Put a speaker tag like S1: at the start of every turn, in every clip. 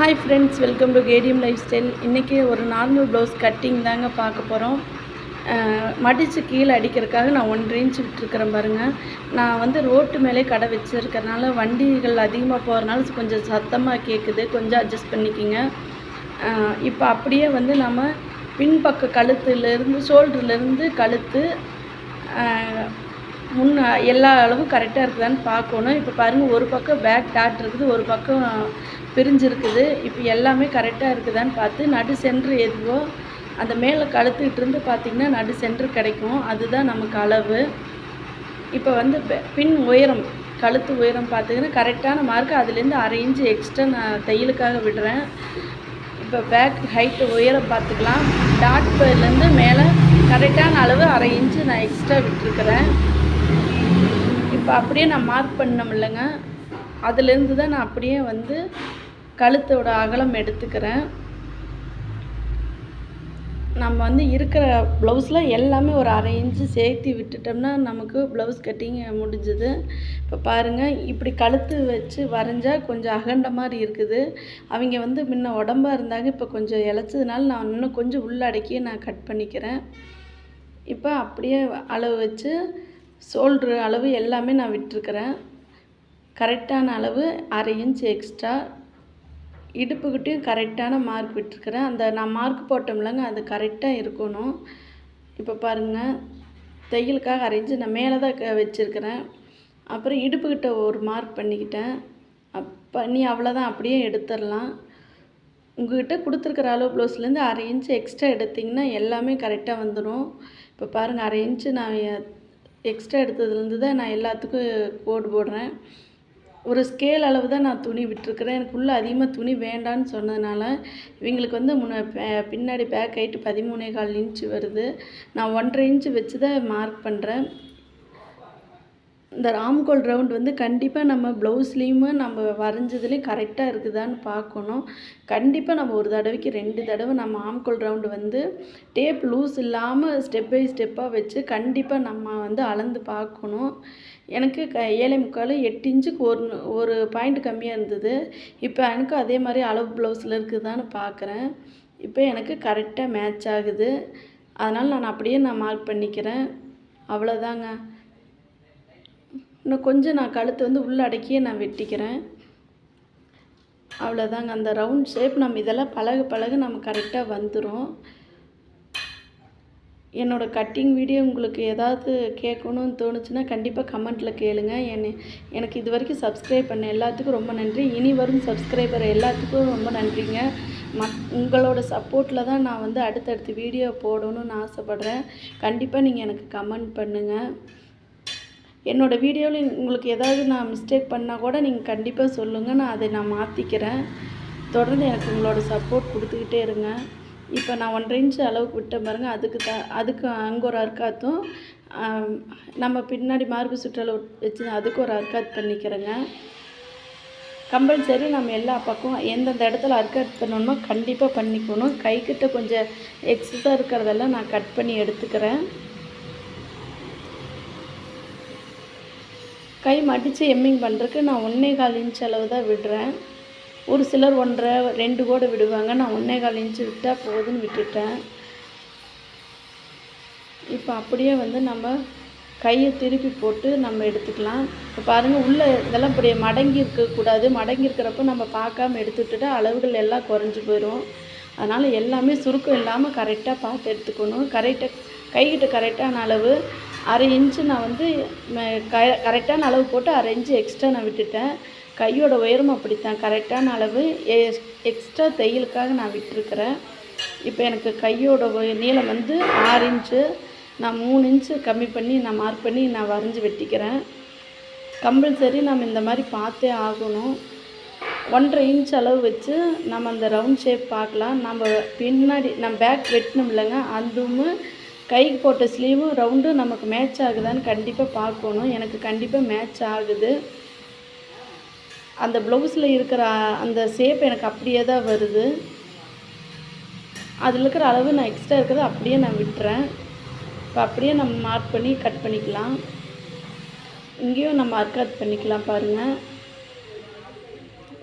S1: Hi friends welcome to Kadium life style இன்றைக்கி ஒரு normal blouse cutting தாங்க பார்க்க போகிறோம் மடித்து கீழே அடிக்கிறதுக்காக நான் ஒன்றரை இன்ச் விட்டுருக்குறேன் பாருங்கள் நான் வந்து ரோட்டு மேலே கடை வச்சுருக்கறனால வண்டிகள் அதிகமாக போகிறனால கொஞ்சம் சத்தமாக கேட்குது கொஞ்சம் அட்ஜஸ்ட் பண்ணிக்கிங்க. இப்போ அப்படியே வந்து நம்ம பின்பக்க கழுத்துலேருந்து ஷோல்டர்லேருந்து கழுத்து முன்ன எல்லா அளவும் கரெக்டாக இருக்குதான்னு பார்க்கணும். இப்போ பாருங்கள் ஒரு பக்கம் பேக் டாட் இருக்குது ஒரு பக்கம் பிரிஞ்சிருக்குது இப்போ எல்லாமே கரெக்டாக இருக்குதான்னு பார்த்து நடு சென்ட்ரு எதுவோ அந்த மேலே கழுத்துக்கிட்டு இருந்து பார்த்திங்கன்னா நடு சென்ட்ரு கிடைக்கும். அதுதான் நமக்கு அளவு. இப்போ வந்து பின் உயரம் கழுத்து உயரம் பார்த்திங்கன்னா கரெக்டான மார்க் அதுலேருந்து அரை இன்ச்சு எக்ஸ்ட்ரா நான் தையலுக்காக விடுறேன். இப்போ பேக் ஹைட்டு உயரம் பார்த்துக்கலாம். டாட் பேர்லேருந்து மேலே கரெக்டான அளவு அரை இன்ச்சு நான் எக்ஸ்ட்ரா விட்டுருக்குறேன். இப்போ அப்படியே நான் மார்க் பண்ணமில்லங்க அதுலேருந்து தான் நான் அப்படியே வந்து கழுத்தோட அகலம் எடுத்துக்கிறேன். நம்ம வந்து இருக்கிற ப்ளவுஸில் எல்லாமே ஒரு அரை இன்ச்சு சேர்த்து விட்டுட்டோம்னா நமக்கு ப்ளவுஸ் கட்டிங் முடிஞ்சுது. இப்போ பாருங்கள் இப்படி கழுத்து வச்சு வரைஞ்சால் கொஞ்சம் அகண்ட மாதிரி இருக்குது. அவங்க வந்து முன்ன உடம்பா இருந்தாங்க இப்போ கொஞ்சம் இழைச்சதுனால நான் இன்னும் கொஞ்சம் உள்ளடக்கியே நான் கட் பண்ணிக்கிறேன். இப்போ அப்படியே அளவு வச்சு ஷோல்ட்ரு அளவு எல்லாமே நான் விட்டுருக்குறேன். கரெக்டான அளவு அரை இன்ச் எக்ஸ்ட்ரா இடுப்புக்கிட்டையும் கரெக்டான மார்க் விட்டுருக்குறேன். அந்த நான் மார்க் போட்டோம்லங்க அது கரெக்டாக இருக்கணும். இப்போ பாருங்கள் தையலுக்காக அரை இன்ச்சு நான் மேலே தான் க- வச்சுருக்கிறேன். அப்புறம் இடுப்புக்கிட்ட ஒரு மார்க் பண்ணிக்கிட்டேன். அப் பண்ணி அவ்வளோதான் அப்படியே எடுத்துடலாம். உங்கள்கிட்ட கொடுத்துருக்குற அளவு ப்ளவுஸ்லேருந்து அரை இன்ச்சு எக்ஸ்ட்ரா எடுத்திங்கன்னா எல்லாமே கரெக்டாக வந்துடும். இப்போ பாருங்கள் அரை இன்ச்சு நான் எக்ஸ்ட்ரா எடுத்ததுலேருந்து தான் நான் எல்லாத்துக்கும் கோடு போடுறேன். ஒரு ஸ்கேல் அளவு தான் நான் துணி விட்டுருக்குறேன். எனக்கு உள்ள அதிகமாக துணி வேண்டான்னு சொன்னதுனால இவங்களுக்கு வந்து முன்ன பின்னாடி பேக் ஹைட்டு பதிமூணே கால் இன்ச்சு வருது. நான் ஒன்றரை இன்ச்சு வச்சு தான் மார்க் பண்ணுறேன் இந்த ராம்கோல் ரவுண்ட் வந்து கண்டிப்பாக நம்ம ப்ளவுஸ்லேயும் நம்ம வரைஞ்சதுலேயும் கரெக்டாக இருக்குதான்னு பார்க்கணும். கண்டிப்பாக நம்ம ஒரு தடவைக்கு ரெண்டு தடவை நம்ம ஆம்கோல் ரவுண்டு வந்து டேப் லூஸ் இல்லாமல் ஸ்டெப் பை ஸ்டெப்பாக வச்சு கண்டிப்பாக நம்ம வந்து அளந்து பார்க்கணும். எனக்கு க ஏழை முக்கால் எட்டு இன்ச்சுக்கு ஒரு ஒரு பாயிண்ட் கம்மியாக இருந்தது. இப்போ எனக்கு அதே மாதிரி அளவு ப்ளவுஸில் இருக்குதான்னு பார்க்குறேன். இப்போ எனக்கு கரெக்டாக மேட்ச் ஆகுது. அதனால் நான் அப்படியே நான் மார்க் பண்ணிக்கிறேன். அவ்வளோதாங்க இன்னும் கொஞ்சம் நான் கழுத்து வந்து உள்ளடக்கியே நான் வெட்டிக்கிறேன். அவ்வளோதாங்க அந்த ரவுண்ட் ஷேப் நம்ம இதெல்லாம் பழக பழக நம்ம கரெக்டாக வந்துடும் என்னோடய கட்டிங் வீடியோ உங்களுக்கு ஏதாவது கேட்கணும்னு தோணுச்சுன்னா கண்டிப்பாக கமெண்ட்டில் கேளுங்க. என்னை எனக்கு இது வரைக்கும் சப்ஸ்கிரைப் பண்ண எல்லாத்துக்கும் ரொம்ப நன்றி. இனி வரும் சப்ஸ்கிரைபர் எல்லாத்துக்கும் ரொம்ப நன்றிங்க. மத் உங்களோட சப்போர்ட்டில் தான் நான் வந்து அடுத்தடுத்து வீடியோ போடணும்னு ஆசைப்பட்றேன். கண்டிப்பாக நீங்கள் எனக்கு கமெண்ட் பண்ணுங்கள் என்னோடய வீடியோவில் உங்களுக்கு ஏதாவது நான் மிஸ்டேக் பண்ணால் கூட நீங்கள் கண்டிப்பாக சொல்லுங்கள் நான் அதை நான் மாற்றிக்கிறேன் தொடர்ந்து எனக்கு உங்களோட சப்போர்ட் கொடுத்துக்கிட்டே இருங்க. இப்போ நான் ஒன்றரை இன்ச்சு அளவுக்கு விட்டேன் பாருங்கள் அதுக்கு த அதுக்கு அங்கே ஒரு அர்க்காத்தும் நம்ம பின்னாடி மார்பு சுற்றளவு வச்சு அதுக்கு ஒரு அர்க்காத் பண்ணிக்கிறேங்க. கம்பல்சரி நம்ம எல்லா பக்கம் எந்தெந்த இடத்துல அர்க்காத் பண்ணணுமோ கண்டிப்பாக பண்ணிக்கணும். கைக்கிட்ட கொஞ்சம் எக்ஸஸாக இருக்கிறதெல்லாம் நான் கட் பண்ணி எடுத்துக்கிறேன். கை மடித்து எம்மிங் பண்ணுறதுக்கு நான் ஒன்றே கால் இன்ச் அளவு தான் விடுறேன். ஒரு சிலர் ஒன்றரை ரெண்டு கூட விடுவாங்க. நான் ஒன்றே கால் இன்ச்சு விட்டால் போதுன்னு விட்டுட்டேன். இப்போ அப்படியே வந்து நம்ம கையை திருப்பி போட்டு நம்ம எடுத்துக்கலாம். இப்போ பாருங்கள் உள்ளே இதெல்லாம் இப்படி மடங்கி இருக்கக்கூடாது மடங்கி இருக்கிறப்ப நம்ம பார்க்காம எடுத்துட்டுட்டா அளவுகள் எல்லாம் குறைஞ்சி போயிடும் அதனால் எல்லாமே சுருக்கம் இல்லாமல் கரெக்டாக பார்த்து எடுத்துக்கணும். கரெக்டாக கைகிட்ட கரெக்டான அளவு அரை இன்ச்சு நான் வந்து க கரெக்டான அளவு போட்டு அரை இன்ச்சு எக்ஸ்ட்ரா நான் விட்டுட்டேன். கையோட உயரம் அப்படித்தான். கரெக்டான அளவு எக்ஸ்ட்ரா தையலுக்காக நான் விட்டுருக்கிறேன். இப்போ எனக்கு கையோட நீளம் வந்து ஆறு இன்ச்சு நான் மூணு இன்ச்சு கம்மி பண்ணி நான் மார்க் பண்ணி நான் வரைஞ்சி வெட்டிக்கிறேன். கம்பல்சரி நம்ம இந்த மாதிரி பார்த்தே ஆகணும். ஒன்றரை இன்ச் அளவு வச்சு நம்ம அந்த ரவுண்ட் ஷேப் பார்க்கலாம். நம்ம பின்னாடி நம்ம பேக் வெட்டணும் இல்லைங்க. அதுவும் கைக்கு போட்ட ஸ்லீவும் ரவுண்டும் நமக்கு மேட்ச் ஆகுதான்னு கண்டிப்பாக பார்க்கணும். எனக்கு கண்டிப்பாக மேட்ச் ஆகுது. அந்த ப்ளவுஸில் இருக்கிற அந்த ஷேப் எனக்கு அப்படியே தான் வருது. அதில் இருக்கிற அளவு நான் எக்ஸ்ட்ரா இருக்கிறத அப்படியே நான் விட்டுறேன். இப்போ அப்படியே நம்ம மார்க் பண்ணி கட் பண்ணிக்கலாம். இங்கேயும் நம்ம அர்க்காத் பண்ணிக்கலாம் பாருங்கள்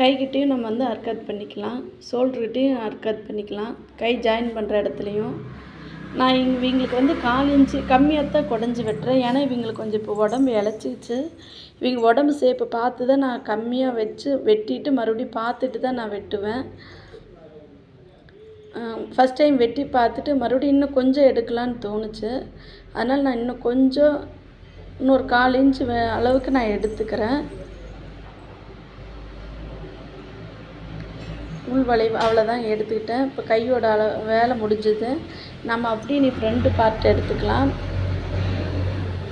S1: கைக்கிட்டேயும் நம்ம வந்து அர்க்காத் பண்ணிக்கலாம். ஷோல்டர்கிட்டையும் அர்க்காத் பண்ணிக்கலாம். கை ஜாயின் பண்ணுற இடத்துலையும். நான் இங்க இவங்களுக்கு வந்து கால் இன்ச்சு கம்மியாக தான் குடஞ்சி வெட்டுறேன். ஏன்னா இவங்களுக்கு கொஞ்சம் இப்போ உடம்பு இழைச்சிச்சு இவங்க உடம்பு ஷேப்பை பார்த்து தான் நான் கம்மியாக வச்சு வெட்டிட்டு மறுபடியும் பார்த்துட்டு தான் நான் வெட்டுவேன். ஃபஸ்ட் டைம் வெட்டி பார்த்துட்டு மறுபடியும் இன்னும் கொஞ்சம் எடுக்கலான்னு தோணுச்சு. அதனால் நான் இன்னும் கொஞ்சம் இன்னொரு கால் இன்ச்சு அளவுக்கு நான் எடுத்துக்கிறேன். உள் வளைவு அவ்வளோதான் எடுத்துக்கிட்டேன். இப்போ கையோட அள வேலை முடிஞ்சது. நம்ம அப்படியே நீ ஃப்ரெண்டு பார்ட் எடுத்துக்கலாம்.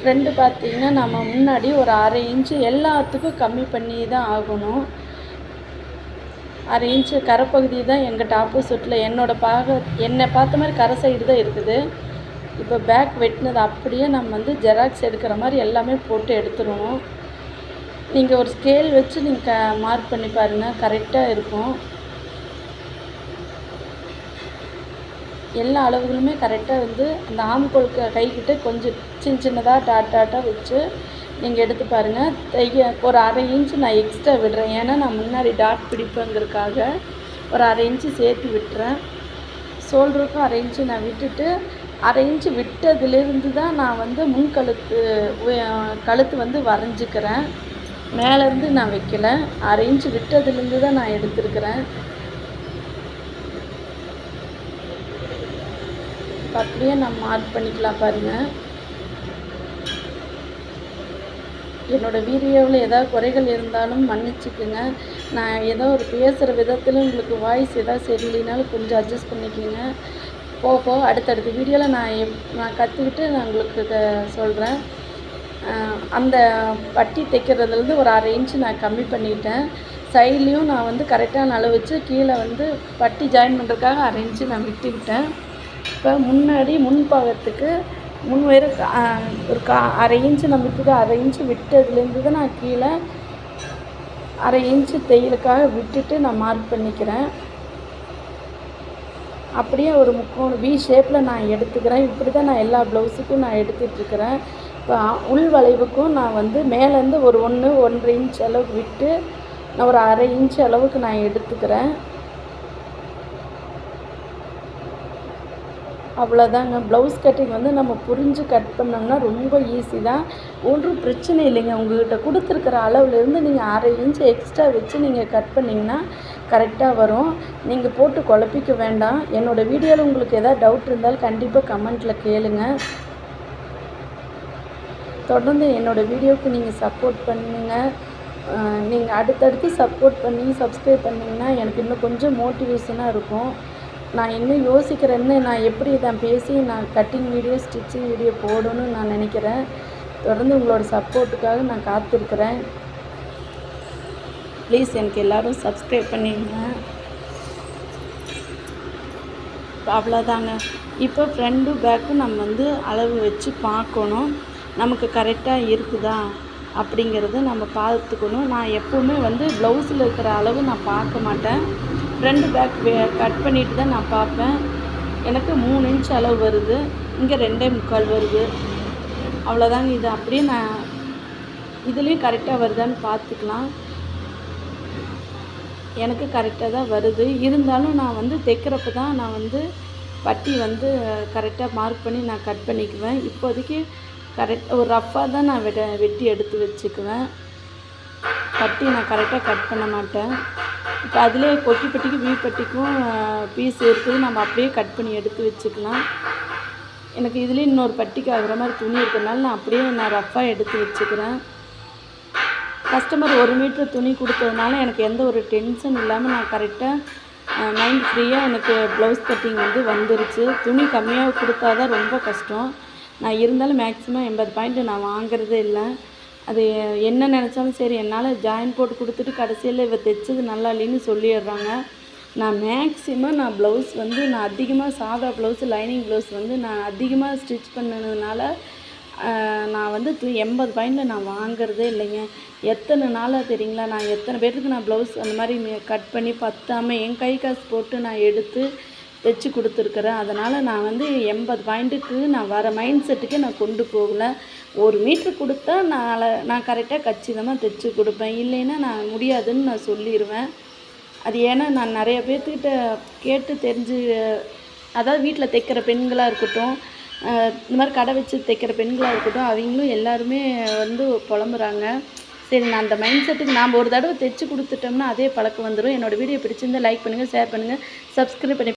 S1: ஃப்ரெண்டு பார்த்தீங்கன்னா நம்ம முன்னாடி ஒரு அரை இன்ச்சு எல்லாத்துக்கும் கம்மி பண்ணி தான் ஆகணும். அரை இன்ச்சு கரைப்பகுதி தான் எங்கிட்ட ஆப்போசிட்டில் என்னோட பாக என்னை பார்த்த மாதிரி கரை சைடு தான் இருக்குது. இப்போ பேக் வெட்டினது அப்படியே நம்ம வந்து ஜெராக்ஸ் எடுக்கிற மாதிரி எல்லாமே போட்டு எடுத்துருவோம். நீங்கள் ஒரு ஸ்கேல் வச்சு நீங்கள் க மார்க் பண்ணி பாருங்கள் கரெக்டாக இருக்கும். எல்லா அளவுகளுமே கரெக்டாக வந்து அந்த ஆம்கோல் கைக்கிட்ட கொஞ்சம் சின்ன சின்னதாக டாட் டாட்டாக வச்சு நீங்கள் எடுத்து பாருங்கள் தைய ஒரு அரை இன்ச்சு நான் எக்ஸ்ட்ரா விடுறேன். ஏன்னா நான் முன்னாடி டாட் பிடிப்பேங்கிறதுக்காக ஒரு அரை இன்ச்சு சேர்த்து விட்டுறேன். ஷோல்டருக்கும் அரை இன்ச்சு நான் விட்டுட்டு அரை இன்ச்சு விட்டதுலேருந்து தான் நான் வந்து முன் கழுத்து கழுத்து வந்து வரைஞ்சிக்கிறேன். மேலேருந்து நான் வைக்கல. அரை இன்ச்சு விட்டதுலேருந்து தான் நான் எடுத்துருக்குறேன். அப்படியே நான் மார்க் பண்ணிக்கலாம் பாருங்கள் என்னோடய வீடியோவில் ஏதாவது குறைகள் இருந்தாலும் மன்னிச்சுக்குங்க. நான் ஏதோ ஒரு பேசுகிற விதத்தில் உங்களுக்கு வாய்ஸ் ஏதாவது சரியில்லைனாலும் கொஞ்சம் அட்ஜஸ்ட் பண்ணிக்கோங்க. போக போக அடுத்தடுத்த வீடியோவில் நான் எப் நான் கற்றுக்கிட்டு நான் உங்களுக்கு சொல்கிறேன் அந்த பட்டி தைக்கிறதுலேருந்து ஒரு அரை இன்ச்சு நான் கம்மி பண்ணிட்டேன். சைட்லேயும் நான் வந்து கரெக்டான அளவு வச்சு கீழே வந்து பட்டி ஜாயின் பண்ணுறதுக்காக அரை இன்ச்சு நான் விட்டுக்கிட்டேன் இப்போ முன்னாடி முன்பாகத்துக்கு முன் வயிறு ஒரு கா அரை இன்ச்சு நம்ம இப்போ அரை இன்ச்சு விட்டதுலேருந்து தான் நான் கீழே அரை இன்ச்சு தையலுக்காக விட்டுட்டு நான் மார்க் பண்ணிக்கிறேன். அப்படியே ஒரு முக்கோண வி ஷேப்பில் நான் எடுத்துக்கிறேன். இப்படி தான் நான் எல்லா ப்ளவுஸுக்கும் நான் எடுத்துட்ருக்கிறேன். இப்போ உள் வளைவுக்கும் நான் வந்து மேலேருந்து ஒரு ஒன்று ஒன்றரை இன்ச் அளவுக்கு விட்டு நான் ஒரு அரை இன்ச் அளவுக்கு நான் எடுத்துக்கிறேன். அவ்வளோதாங்க ப்ளவுஸ் கட்டிங் வந்து நம்ம புரிஞ்சு கட் பண்ணோம்னா ரொம்ப ஈஸி தான். ஒன்றும் பிரச்சனை இல்லைங்க. உங்கள்கிட்ட கொடுத்துருக்குற அளவுலேருந்து நீங்கள் அரை இன்ச்சு எக்ஸ்ட்ரா வச்சு நீங்கள் கட் பண்ணிங்கன்னா கரெக்டாக வரும். நீங்கள் போட்டு குழப்பிக்க வேண்டாம். என்னோடய வீடியோவில் உங்களுக்கு எதாவது டவுட் இருந்தாலும் கண்டிப்பாக கமெண்ட்டில் கேளுங்க. தொடர்ந்து என்னோடய வீடியோவுக்கு நீங்கள் சப்போர்ட் பண்ணுங்கள் நீங்கள் அடுத்தடுத்து சப்போர்ட் பண்ணி சப்ஸ்கிரைப் பண்ணிங்கன்னா எனக்கு இன்னும் கொஞ்சம் மோட்டிவேஷனாக இருக்கும். நான் இன்னும் யோசிக்கிறேன்னு நான் எப்படி இதை பேசி நான் கட்டிங் வீடியோ ஸ்டிச்சிங் வீடியோ போடணும்னு நான் நினைக்கிறேன். தொடர்ந்து உங்களோட சப்போர்ட்டுக்காக நான் காத்திருக்கிறேன். ப்ளீஸ் எனக்கு எல்லோரும் சப்ஸ்கிரைப் பண்ணிடுங்க. அவ்வளோதாங்க இப்போ ஃப்ரெண்டு பேக்கும் நம்ம வந்து அளவு வச்சு பார்க்கணும். நமக்கு கரெக்டாக இருக்குதா அப்படிங்கிறத நம்ம பார்த்துக்கணும். நான் எப்போவுமே வந்து ப்ளவுஸில் இருக்கிற அளவு நான் பார்க்க மாட்டேன். ரெண்டு பேக் கட் பண்ணிட்டு தான் நான் பார்ப்பேன். எனக்கு மூணு இன்ச் அளவு வருது. இங்கே ரெண்டே முக்கால் வருது. அவ்வளோதாங்க இது. அப்படியே நான் இதுலேயும் கரெக்டாக வருதான்னு பார்த்துக்கலாம். எனக்கு கரெக்டாக தான் வருது. இருந்தாலும் நான் வந்து தைக்கிறப்ப தான் நான் வந்து பட்டி வந்து கரெக்டாக மார்க் பண்ணி நான் கட் பண்ணிக்குவேன். இப்போதைக்கு கரெக்ட் ஒரு ரஃப்பாக தான் நான் வெட்ட வெட்டி எடுத்து வச்சுக்குவேன். பட்டி நான் கரெக்டாக கட் பண்ண மாட்டேன். இப்போ அதிலே கொக்கி பட்டிக்கு வீ பட்டிக்கும் பீஸ் இருக்குது. நம்ம அப்படியே கட் பண்ணி எடுத்து வச்சுக்கலாம். எனக்கு இதுலேயே இன்னொரு பட்டிக்கு ஆகிற மாதிரி துணி இருக்கிறதுனால நான் அப்படியே நான் ரஃப்பாக எடுத்து வச்சுக்கிறேன். கஸ்டமர் ஒரு மீட்ரு துணி கொடுத்ததுனால எனக்கு எந்த ஒரு டென்ஷன் இல்லாமல் நான் கரெக்டாக மைண்ட் ஃப்ரீயாக எனக்கு ப்ளவுஸ் கட்டிங் வந்து வந்துருச்சு. துணி கம்மியாக கொடுத்தா தான் ரொம்ப கஷ்டம். நான் இருந்தாலும் மேக்ஸிமம் எண்பது பாயிண்ட் நான் வாங்குறதே இல்லை. அது என்ன நினச்சாலும் சரி என்னால் ஜாயின் போட்டு கொடுத்துட்டு கடைசியில் இவ தைச்சது நல்லா இல்லைன்னு சொல்லிடுறாங்க. நான் மேக்ஸிமம் நான் ப்ளவுஸ் வந்து நான் அதிகமாக சாதா ப்ளவுஸ் லைனிங் ப்ளவுஸ் வந்து நான் அதிகமாக ஸ்டிச் பண்ணதுனால நான் வந்து து- எண்பது பாயிண்டில் நான் வாங்குறதே இல்லைங்க. எத்தனை நாளாக தெரியுங்களா? நான் எத்தனை பேருக்கு நான் ப்ளவுஸ் அந்த மாதிரி கட் பண்ணி பத்தாமல் என் கை காசு போட்டு நான் எடுத்து தைச்சி கொடுத்துருக்குறேன். அதனால் நான் வந்து எண்பது பாயிண்ட்டுக்கு நான் வர மைண்ட் செட்டுக்கே நான் கொண்டு போகல. ஒரு மீட்ரு கொடுத்தா நான் நான் கரெக்டாக கச்சிதமாக தைச்சி கொடுப்பேன். இல்லைன்னா நான் முடியாதுன்னு நான் சொல்லிடுவேன் அது ஏன்னா நான் நிறைய பேர்த்துக்கிட்ட கேட்டு தெரிஞ்சு அதாவது வீட்டில் தைக்கிற பெண்களாக இருக்கட்டும் இந்த மாதிரி கடை வச்சு தைக்கிற பெண்களாக இருக்கட்டும் அவங்களும் எல்லாருமே வந்து புலம்புறாங்க. சரி நான் அந்த மைண்ட் செட்டுக்கு நாம் ஒரு தடவை தைச்சி கொடுத்துட்டோம்னா அதே பழக்கம் வந்துடும் என்னோடய வீடியோ பிடிச்சிருந்தால் லைக் பண்ணுங்கள் ஷேர் பண்ணுங்கள் சப்ஸ்கிரைப் பண்ணி